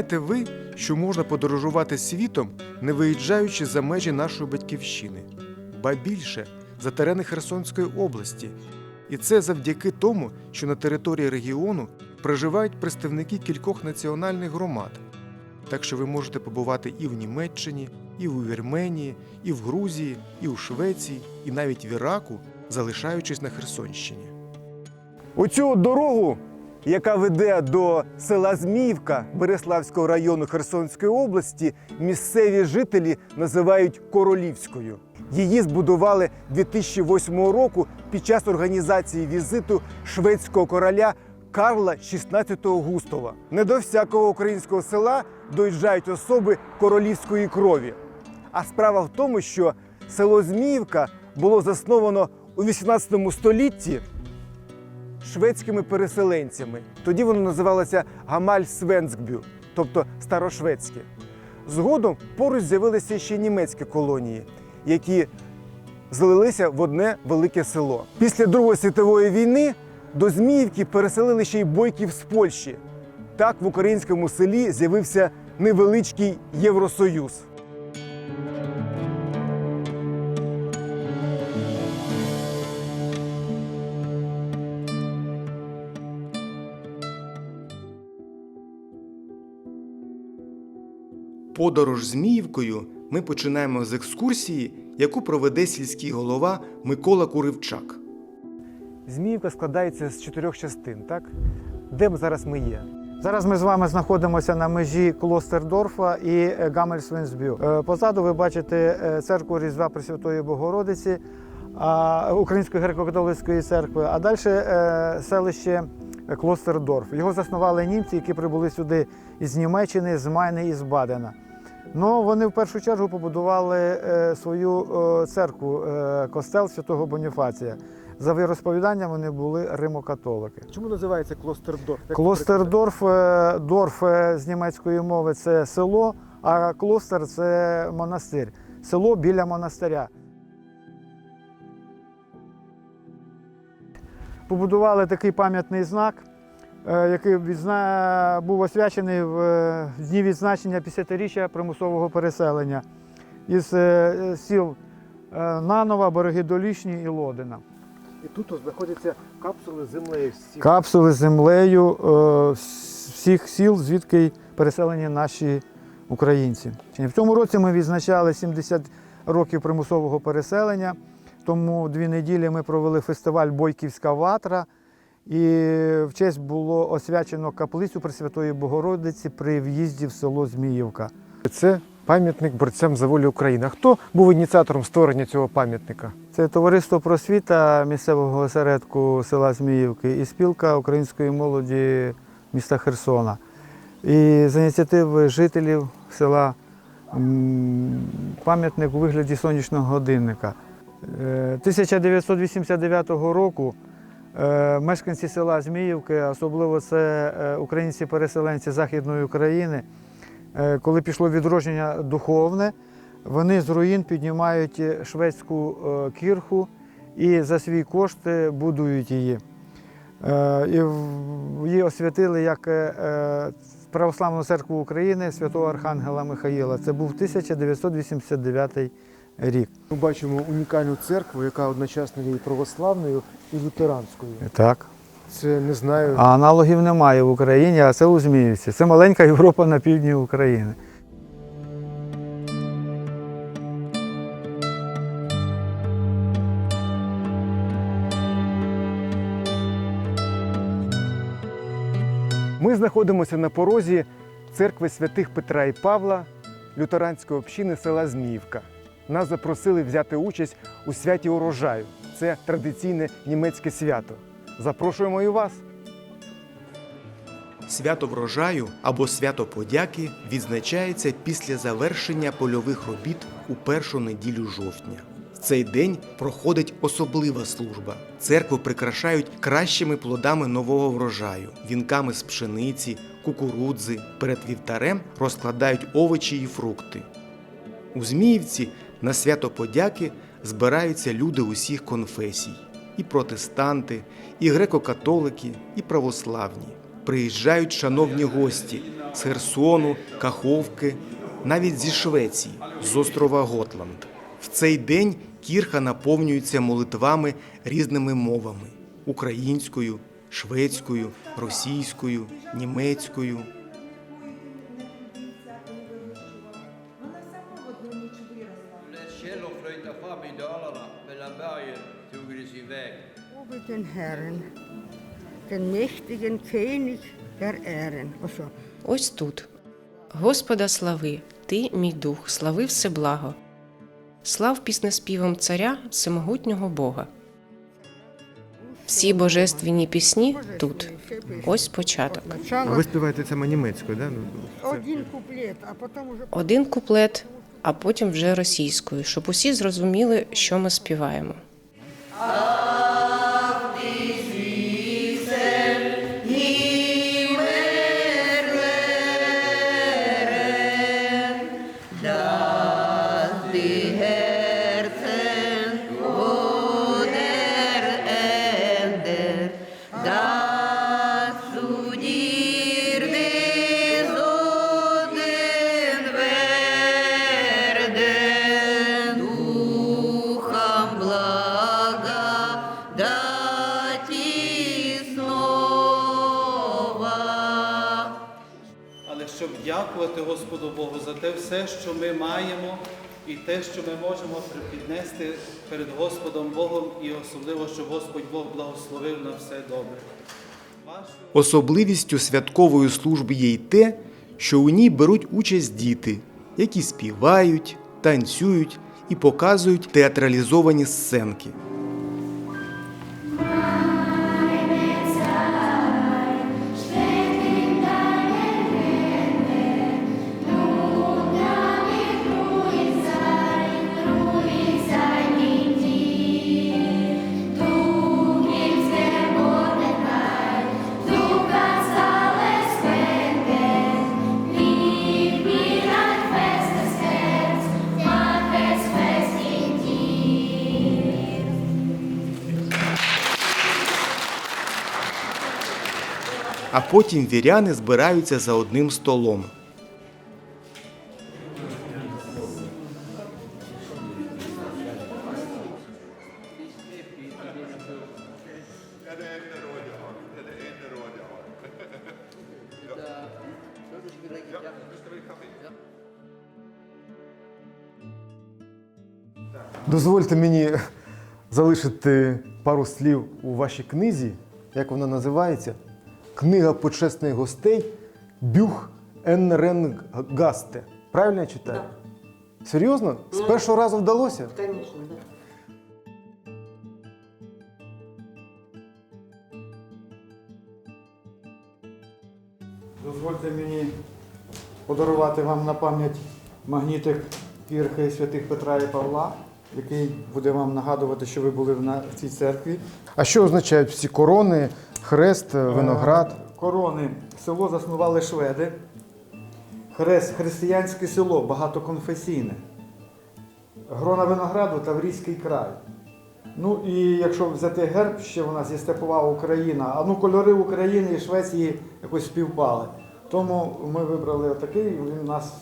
Знаєте ви, що можна подорожувати світом, не виїжджаючи за межі нашої батьківщини, ба більше за терени Херсонської області? І це завдяки тому, що на території регіону проживають представники кількох національних громад. Так що ви можете побувати і в Німеччині, і в Вірменії, і в Грузії, і у Швеції, і навіть в Іраку, залишаючись на Херсонщині. Оцю дорогу, яка веде до села Зміївка Береславського району Херсонської області, місцеві жителі називають Королівською. Її збудували 2008 року під час організації візиту шведського короля Карла XVI Густова. Не до всякого українського села доїжджають особи королівської крові. А справа в тому, що село Зміївка було засновано у 18 столітті шведськими переселенцями. Тоді воно називалося Гамаль Свенскбю, тобто старошведське. Згодом поруч з'явилися ще німецькі колонії, які злилися в одне велике село. Після Другої світової війни до Зміївки переселили ще й бойків з Польщі. Так в українському селі з'явився невеличкий Євросоюз. Подорож Зміївкою ми починаємо з екскурсії, яку проведе сільський голова Микола Куривчак. Зміївка складається з чотирьох частин, так? Де зараз ми є? Зараз ми з вами знаходимося на межі Клостердорфа і е, Гамельсвенсбю. Е, Позаду ви бачите е, церкву Різдва Пресвятої Богородиці Української греко-католицької церкви, а далі селище Клостердорф. Його заснували німці, які прибули сюди із Німеччини, з Майни і з Бадена. Ну, вони в першу чергу побудували е, свою е, церкву, е, костел святого Боніфація. За віросповіданням вони були римокатолики. Чому називається Клостердорф? Клостердорф е, дорф з німецької мови це село, а клостер це монастир. Село біля монастиря. Побудували такий пам'ятний знак, який відзна... був освячений в е, дні відзначення 50-річчя примусового переселення із е, сіл е, Нанова, Береги Долішні і Лодина. І тут знаходяться капсули з землею. всі. Капсули з землею е, всіх сіл, звідки переселені наші українці. В цьому році ми відзначали 70 років примусового переселення. Тому дві неділі ми провели фестиваль Бойківська ватра. І в честь було освячено каплицю Пресвятої Богородиці при в'їзді в село Зміївка. Це пам'ятник борцям за волю України. А хто був ініціатором створення цього пам'ятника? Це товариство просвіта місцевого осередку села Зміївки і спілка української молоді міста Херсона. І з ініціативи жителів села пам'ятник у вигляді сонячного годинника. Е, 1989 року е, мешканці села Зміївки, особливо це е, українці-переселенці Західної України, е, коли пішло відродження духовне, вони з руїн піднімають шведську е, кірху і за свій кошт е, будують її. Е, І її освятили як е, е, Православну церкву України святого Архангела Михаїла. Це був 1989 рік. Ми бачимо унікальну церкву, яка одночасно є і православною, і лютеранською. Так. Це не знаю. А аналогів немає в Україні, а це у Зміївці. Це маленька Європа на півдні України. Ми знаходимося на порозі церкви святих Петра і Павла лютеранської общини села Зміївка. Нас запросили взяти участь у святі урожаю. Це традиційне німецьке свято. Запрошуємо і вас. Свято врожаю або свято подяки відзначається після завершення польових робіт у першу неділю жовтня. В цей день проходить особлива служба. Церкву прикрашають кращими плодами нового врожаю, вінками з пшениці, кукурудзи. Перед вівтарем розкладають овочі і фрукти. У Зміївці на свято подяки збираються люди усіх конфесій: і протестанти, і греко-католики, і православні. Приїжджають шановні гості, з Херсону, Каховки, навіть зі Швеції, з острова Готланд. В цей день кірха наповнюється молитвами різними мовами: українською, шведською, російською, німецькою. Den Herrn, den mächtigen König der Ehren. Ось тут. Господа слави, ти, мій дух, слави все благо. Слав піснеспівом царя всемогутнього Бога. Всі божественні пісні тут. Ось початок. А ви співаєте саме німецькою, да? Ну, один куплет, а потом уже Один куплет, а потім вже російською, щоб усі зрозуміли, що ми співаємо. Щоб дякувати Господу Богу за те все, що ми маємо, і те, що ми можемо піднести перед Господом Богом, і особливо, щоб Господь Бог благословив на все добре. Особливістю святкової служби є й те, що у ній беруть участь діти, які співають, танцюють і показують театралізовані сценки. А потім віряни збираються за одним столом. Дозвольте мені залишити пару слів у вашій книзі, як вона називається? Книга почесних гостей Бюх Енренгасте. Правильно я читаю? Серйозно? З першого разу вдалося? Звісно, Дозвольте мені подарувати вам на пам'ять магнітик кірхи святих Петра і Павла, який буде вам нагадувати, що ви були на- в цій церкві. А що означають всі корони, хрест, виноград? Е, Корони. Село заснували шведи. Хрест християнське село, багатоконфесійне. Грона винограду Таврійський край. Ну і якщо взяти герб, ще у нас є степова Україна, а ну кольори України і Швеції якось співпали. Тому ми вибрали отакий, він у нас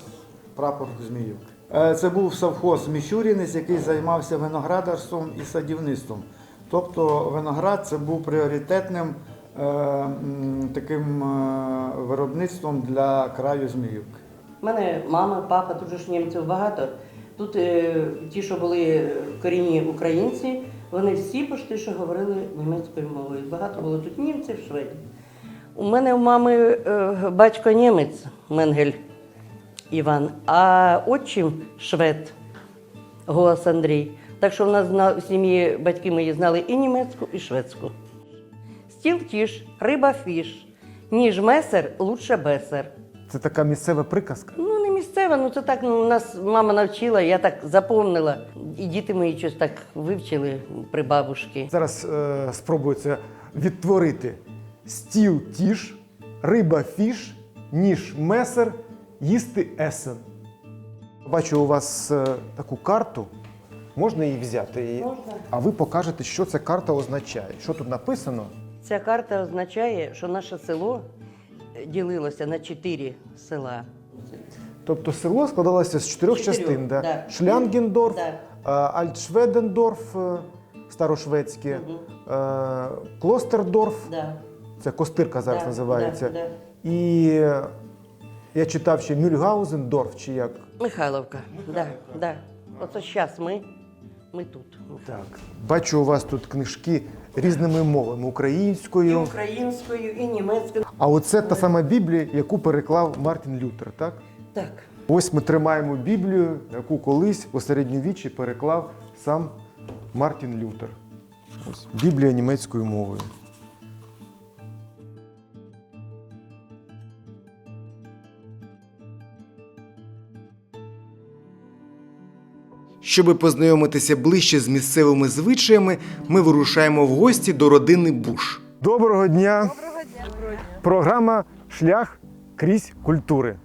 прапор зміїв. Е, Це був совхоз Міщурінець, який займався виноградарством і садівництвом. Тобто виноград це був пріоритетним е, таким е, виробництвом для краю Зміївки. У мене мама, папа, тут ж німців багато. Тут е, ті, що були корінні українці, вони всі почти що говорили німецькою мовою. Багато було тут німців, шведів. У мене у мами батько німець Менгель Іван, а отчим швед Голос Андрій. Так що в нас в сім'ї батьки мої знали і німецьку, і шведську. Стіл тіш, риба фіш, ніж месер, лучше бесер. Це така місцева приказка. Ну, не місцева, ну це так, ну, нас мама навчила, я так запомнила. І діти мої щось так вивчили при бабушці. Зараз е, спробую це відтворити. Стіл тіш, риба фіш, ніж месер, їсти есен. Бачу у вас е, таку карту. Можна її взяти? І- Можна. А ви покажете, що ця карта означає. Що тут написано? Ця карта означає, що наше село ділилося на чотири села. Тобто село складалося з чотирьох Чотирьох, частин: да? да. Шлянгендорф, Да. е, Альтшведендорф, е, старошведське, е, Клостердорф, Да. це Костирка зараз Да, називається. да, да. І е, я читав ще Мюльгаузендорф, чи як. Михайловка. Да, да. Оце зараз ми, ми тут. Так. Бачу, у вас тут книжки різними мовами: І українською. українською, і німецькою. А оце та сама Біблія, яку переклав Мартін Лютер, так? Так. Ось ми тримаємо Біблію, яку колись у середньовіччі переклав сам Мартін Лютер. Ось Біблія німецькою мовою. Щоби познайомитися ближче з місцевими звичаями, ми вирушаємо в гості до родини Буш. Доброго дня! Доброго дня! Програма Шлях крізь культури.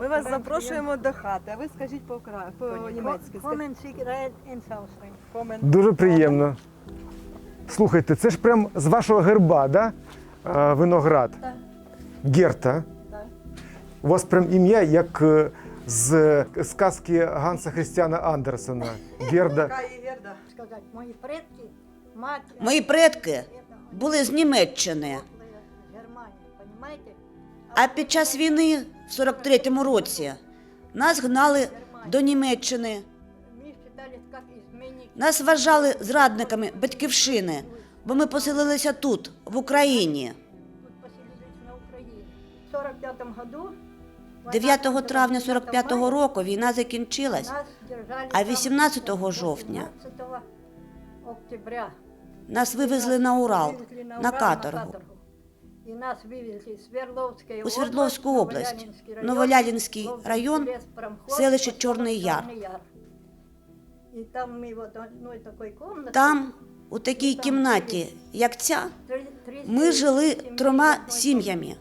Ми вас запрошуємо до хати, а ви скажіть по rein. Комен. Дуже приємно. Слухайте, це ж прям з вашого герба, да? Виноград. Так. Герта. Так. У вас прям ім'я як е, з сказки Ганса Христіана Андерсена. Герда. Мої предки, Мої предки були з Німеччини, а під час війни в 43-му році нас гнали до Німеччини. Нас вважали зрадниками батьківщини, бо ми поселилися тут, в Україні. Тут поселились на Україні. В 45 году 9 травня 45-го року війна закінчилась, а 18 жовтня нас вивезли на Урал, на каторгу. У Свердловську область, Новолялінський район, селище Чорний Яр. Там кімнаті, Там, у такій кімнаті, як ця, ми жили трьома сім'ями.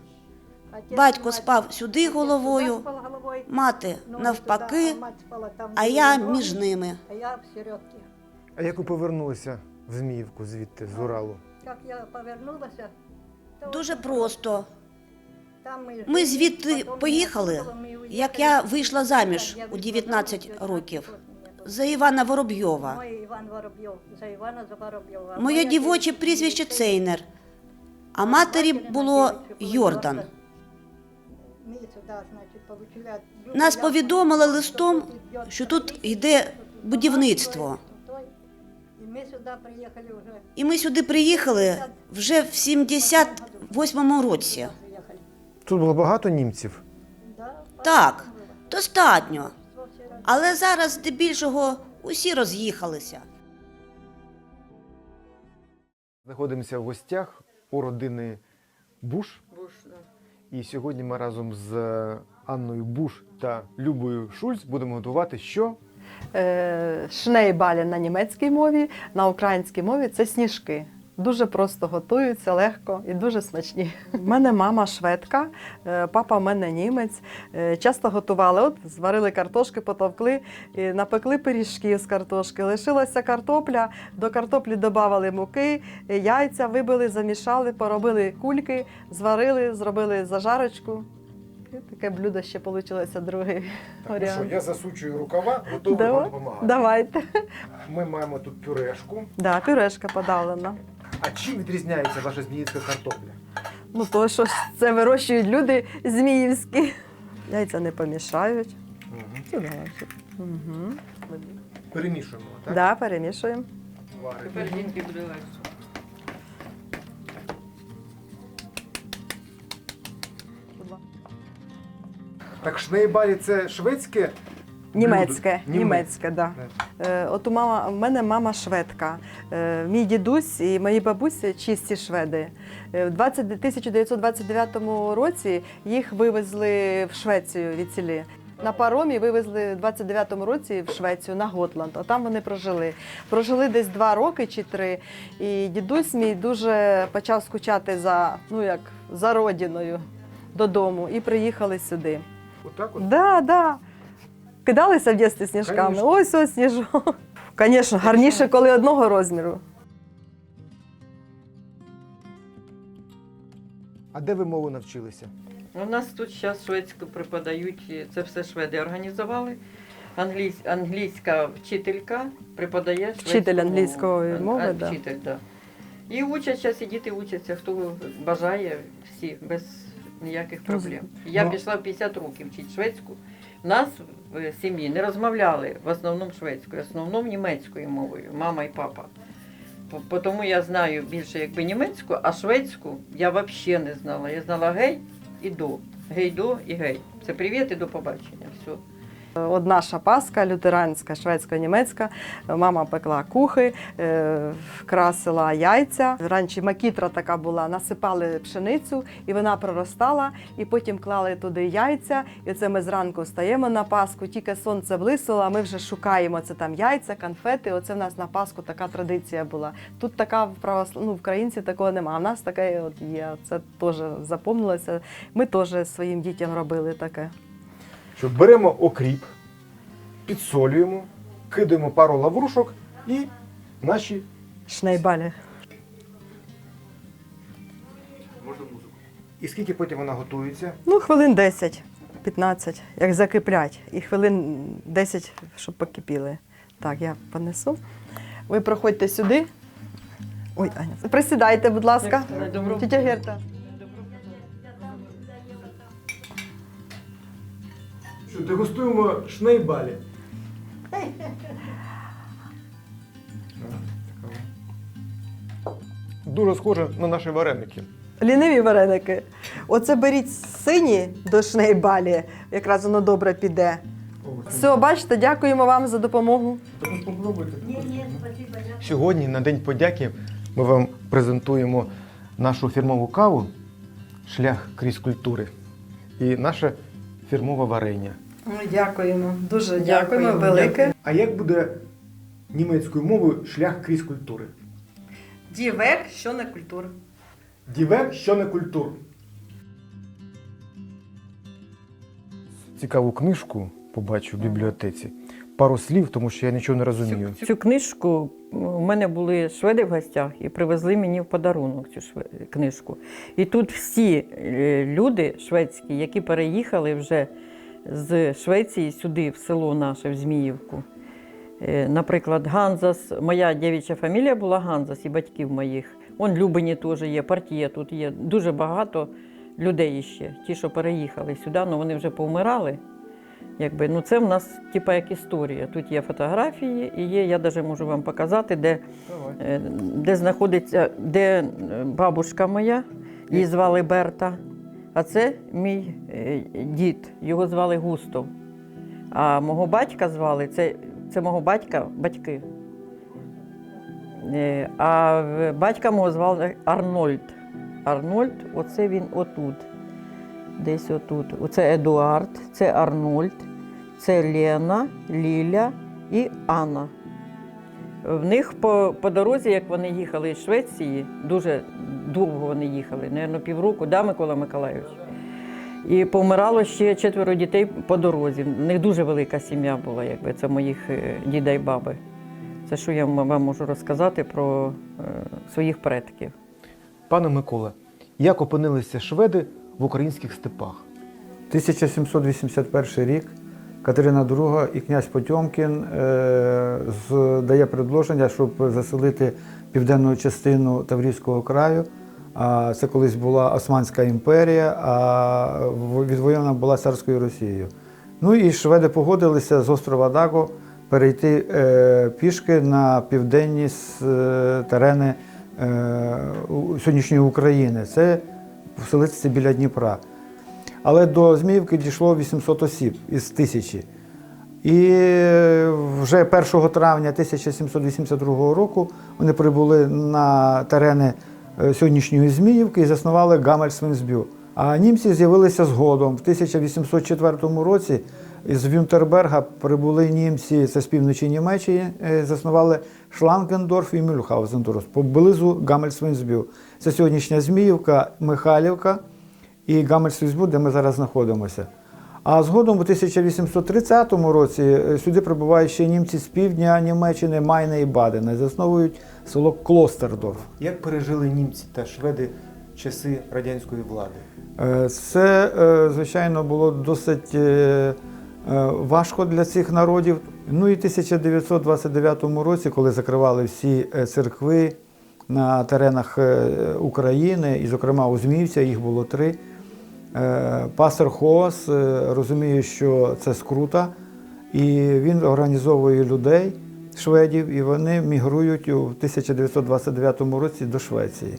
Батько спав сюди головою, мати навпаки, а я між ними. А я в. А як ви повернулися в Зміївку звідти, з Уралу? Як я повернулася, то Дуже просто. там ми, Ми звідти поїхали, як я вийшла заміж у 19 років за Івана Воробйова. Мой Іван Воробйов, за Івана за Воробйова. Моє дівоче прізвище. Цейнер, а матері було Йордан. Нас повідомили листом, що тут йде будівництво. І ми сюди приїхали вже. В 78-му році. Тут було багато німців. Так, достатньо. Але зараз здебільшого усі роз'їхалися. Знаходимося в гостях у родини Буш. Буш, да. І сьогодні ми разом з Анною Буш та Любою Шульц будемо готувати що? Е, Шнейбалі на німецькій мові, на українській мові це сніжки. Дуже просто готуються, легко і дуже смачні. У мене мама шведка, е, папа в мене німець. Е, Часто готували, от зварили картошки, потовкли, і напекли пиріжки з картошки. Лишилася картопля, до картоплі додавали муки, яйця вибили, замішали, поробили кульки, зварили, зробили зажарочку. І таке блюдо ще вийшло другий варіант. я засучую рукава, готовий Давай. Давайте. Ми маємо тут пюрешку. Да, пюрешка подавлена. А чим відрізняється ваша зміївська картопля? Ну то що ж це вирощують люди зміївські. Яйця не помішають. Сюди. Угу. Перемішуємо, так? Да, перемішуємо. Варимо. Так шнейбалі це шведське? Німецьке, німецьке, да. Е, от у мама, в мене мама шведка. Е, мій дідусь і мої бабусі чисті шведи. Е, в 20, 1929 році їх вивезли в Швецію від селі. На паромі вивезли в 29-му році в Швецію на Готланд, а там вони прожили. Прожили десь два роки чи три. І дідусь мій дуже почав скучати за, ну як, за родиною додому і приїхали сюди. Отак от? Да, да. Кидалися в дитинстві сніжками. Конечно. Ось ось сніжок. Звісно, гарніше, коли одного розміру. А де ви мову навчилися? У нас тут зараз шведську преподають, це все шведи організували. Англійсь, англійська вчителька преподає шведську Вчитель мову. англійської Ан- мови, а, да. Вчитель, да. І учать зараз, і діти учаться, хто бажає, всі, без ніяких проблем. Я ну- пішла в 50 років вчити шведську. Нас в сім'ї не розмовляли в основному шведською, в основному німецькою мовою, мама і папа. Тому я знаю більше якби німецьку, а шведську я взагалі не знала. Я знала гей і до. Гей до і гей. Це привіт і до побачення. Все. От наша паска лютеранська, шведсько-німецька. Мама пекла кухи, е, красила яйця. Раніше макітра така була, насипали пшеницю, і вона проростала, і потім клали туди яйця. І це ми зранку встаємо на паску, тільки сонце блиснуло, а ми вже шукаємо це там яйця, конфети. Оце в нас на паску така традиція була. Тут така в православ... ну, українці такого немає. А в нас таке от є. Це теж запомнилося. Ми теж своїм дітям робили таке. Що беремо окріп, підсолюємо, кидаємо пару лаврушок і наші Шнейбалі. І скільки потім вона готується? Ну, хвилин 10-15, як закиплять. І хвилин 10, щоб покипіли. Так, я понесу. Ви проходьте сюди. Ой, Аня, присідайте, будь ласка. Тетя Герта. Що, дегустуємо шнейбалі. Дуже схоже на наші вареники. Ліниві вареники. Оце беріть сині до шнейбалі, якраз воно добре піде. Все, бачите, дякуємо вам за допомогу. Сьогодні, на День подяки, ми вам презентуємо нашу фірмову каву Шлях крізь культури і наше фірмове варення. Дякуємо, дуже Дякуємо, велике. А як буде німецькою мовою шлях крізь культури? Дівек, що не культура. Дівек, що не культур. Цікаву книжку побачу в бібліотеці. Пару слів, тому що я нічого не розумію. Цю книжку у мене були шведи в гостях і привезли мені в подарунок цю шве- книжку. І тут всі е, люди шведські, які переїхали вже з Швеції сюди, в село наше, в Зміївку. Е, Наприклад, Ганзас, моя дівча фамілія була Ганзас і батьків моїх. Он Любені теж є, партія тут є. Дуже багато людей ще, ті, що переїхали сюди, але вони вже повмирали. Якби, ну це в нас типа як історія. Тут є фотографії і є, я навіть можу вам показати, де, е, де знаходиться, де е, бабушка моя, її звали Берта. А це мій е, дід, його звали Густов. А мого батька звали, це, це мого батька, батьки. Е, А батька мого звали Арнольд. Арнольд, оце він отут. Десь отут. Оце Едуард, це Арнольд, це Лена, Ліля і Анна. В них по, по дорозі, як вони їхали з Швеції, дуже довго вони їхали, мабуть, півроку, да, Микола Миколайович? І помирало ще четверо дітей по дорозі. В них дуже велика сім'я була, якби це моїх е, діда і баби. Це що я вам можу розказати про е, своїх предків. Пане Микола, як опинилися шведи в українських степах? 1781 рік Катерина II і князь Потьомкін е, з- дає предложення, щоб заселити південну частину Таврійського краю. Це колись була Османська імперія, а в- була царською Росією. Ну і шведи погодилися з острова Даго перейти е, пішки на південні е, терени е, сьогоднішньої України. Це поселитися біля Дніпра. Але до Зміївки дійшло 800 осіб із тисячі. І вже 1 травня 1782 року вони прибули на терени сьогоднішньої Зміївки і заснували Гамельсвенсбю. А німці з'явилися згодом. В 1804 році з Вюнтерберга прибули німці, це з півночі Німеччини, е, заснували Шлангендорф і Мюльхаузендорф поблизу Гамельсвенсбю. Це сьогоднішня Зміївка, Михайлівка і Гамельсвізбу, де ми зараз знаходимося. А згодом у 1830 році е, сюди прибувають ще німці з півдня Німеччини, Майна і Бадена, і засновують село Клостердорф. Як пережили німці та шведи часи радянської влади? Е, Це, е, звичайно, було досить важко для цих народів. Ну і в 1929 році, коли закривали всі церкви на теренах України, і, зокрема, у Зміївця, їх було три. Е, Пастор Хоос е, розуміє, що це скрута, і він організовує людей, шведів, і вони мігрують у 1929 році до Швеції.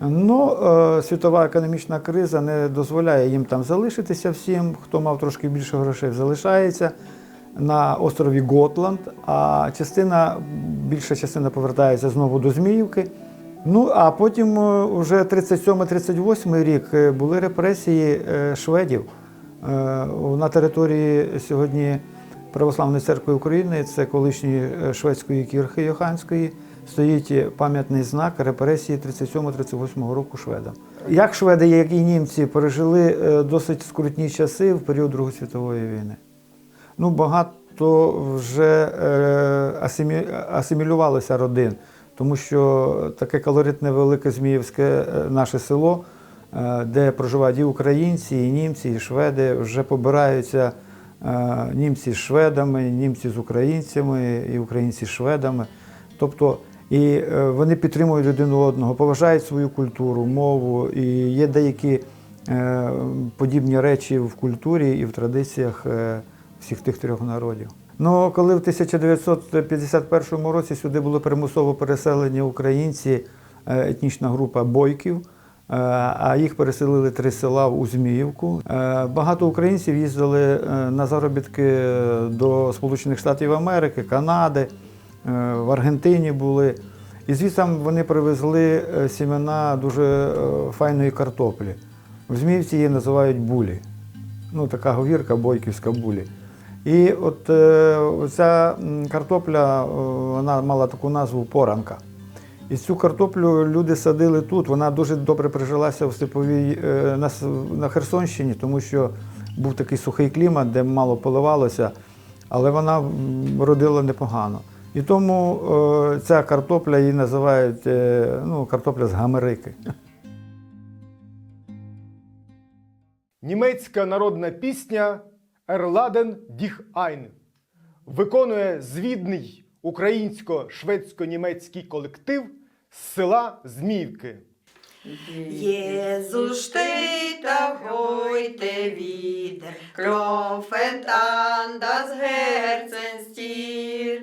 Ну, е, світова економічна криза не дозволяє їм там залишитися всім. Хто мав трошки більше грошей, залишається на острові Готланд, а частина, більша частина повертається знову до Зміївки. Ну, а потім е, вже 37-38 рік е, були репресії е, шведів Е, на території сьогодні Православної церкви України, це колишньої е, шведської кірхи Йоханської, стоїть пам'ятний знак репресії 37-38 року шведам. Як шведи, як і німці, пережили е, досить скрутні часи в період Другої світової війни. Ну, багато вже е, асимілювалося родин, тому що таке калоритне велике Зміївське е, наше село, е, де проживають і українці, і німці, і шведи, вже побираються е, німці з шведами, німці з українцями, і українці з шведами. Тобто і вони підтримують один одного, поважають свою культуру, мову, і є деякі подібні речі в культурі і в традиціях всіх тих трьох народів. Ну, коли в 1951 році сюди були примусово переселені українці, е, етнічна група бойків, е, а їх переселили три села в Узміївку. Е, Багато українців їздили на заробітки до Сполучених Штатів Америки, Канади, в Аргентині були. І звідси вони привезли сімена дуже файної картоплі. В Зміївці її називають булі. Ну, така говірка, бойківська булі. І от е, ця картопля, е, вона мала таку назву поранка. І цю картоплю люди садили тут. Вона дуже добре прижилася в степовій е, на, Херсонщині, тому що був такий сухий клімат, де мало поливалося, але вона родила непогано. І тому ця картопля її називають ну, картопля з гамерики. Німецька народна пісня Ерладен діх Айн виконує звідний українсько-шведсько-німецький колектив з села Зміївки. Jesus steht auf heute wieder, klopfend an das Herzenstier.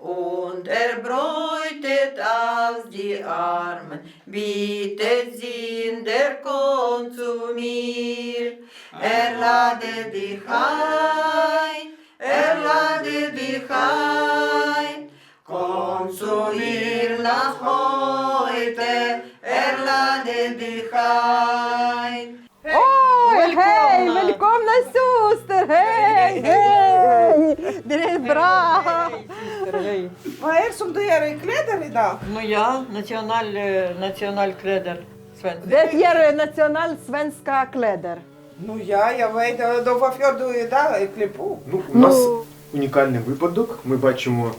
Und er bräutet aus die Armen, er kommt zu mir. Er lade dich ein, er lade dich ein, komm zu ihr nach heute, er lade dich ein. Ой, гей, великомна сюстер, гей, гей. Vad som du gör i kläder idag? Ну я національ, е, національ кредер Свенський. Det är national svenska kläder. Ну я, vet, då varför du idag klär på? Ну, у нас унікальний випадок. Ми бачимо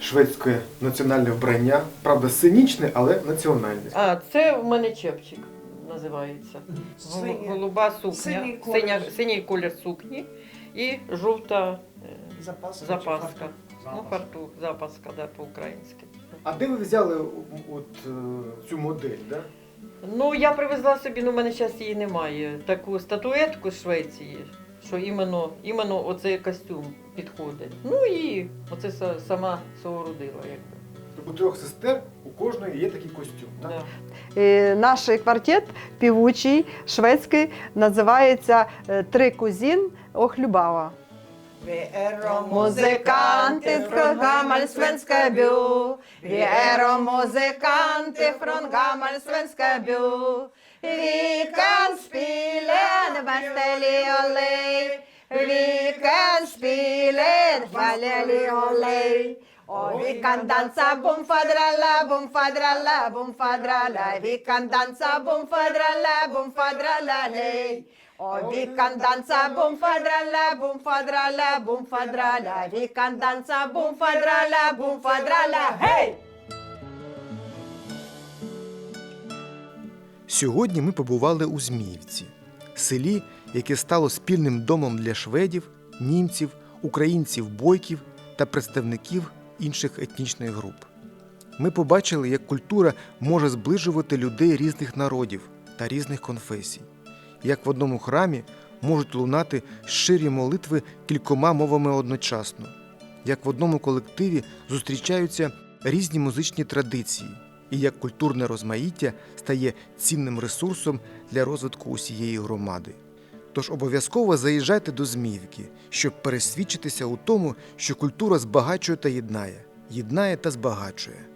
шведське національне вбрання, правда, сценічне, але національне. А, це в мене чепчик називається. Гол- Синє. Голуба сукня, Синій колір. синя, синій колір сукні і жовта е, Запаска. запаска. Ну, фартух, запаска, да, по-українськи. А де ви взяли от е, цю модель? Да? Ну, я привезла собі, ну, в мене зараз її немає, таку статуетку з Швеції, що іменно, іменно оцей костюм підходить. Ну і оце са- сама соорудила, якби. У трьох сестер у кожної є такий костюм. Так? Да. І наш квартет півучий, шведський, називається е, Три кузін Охлюбава. Віеро музиканти, фронгамаль свенська бю. Віеро frön фронгамаль свенська бю. Vi kan spille det beste liolei. Vi kan spille det beste liolei. Og vi kan dansa bom fadrala, bom fadrala, bom fadrala. Vi kan dansa bom fadrala, bom fadrala, lei. Dansa bom fadralla, bom fadralla, bom fadralla Vi kan dansa bom fadralla, bom fadralla, hej! Сьогодні ми побували у Зміївці, селі, яке стало спільним домом для шведів, німців, українців, бойків та представників інших етнічних груп. Ми побачили, як культура може зближувати людей різних народів та різних конфесій, як в одному храмі можуть лунати щирі молитви кількома мовами одночасно, як в одному колективі зустрічаються різні музичні традиції, і як культурне розмаїття стає цінним ресурсом для розвитку усієї громади. Тож обов'язково заїжджайте до Зміївки, щоб пересвідчитися у тому, що культура збагачує та єднає, єднає та збагачує.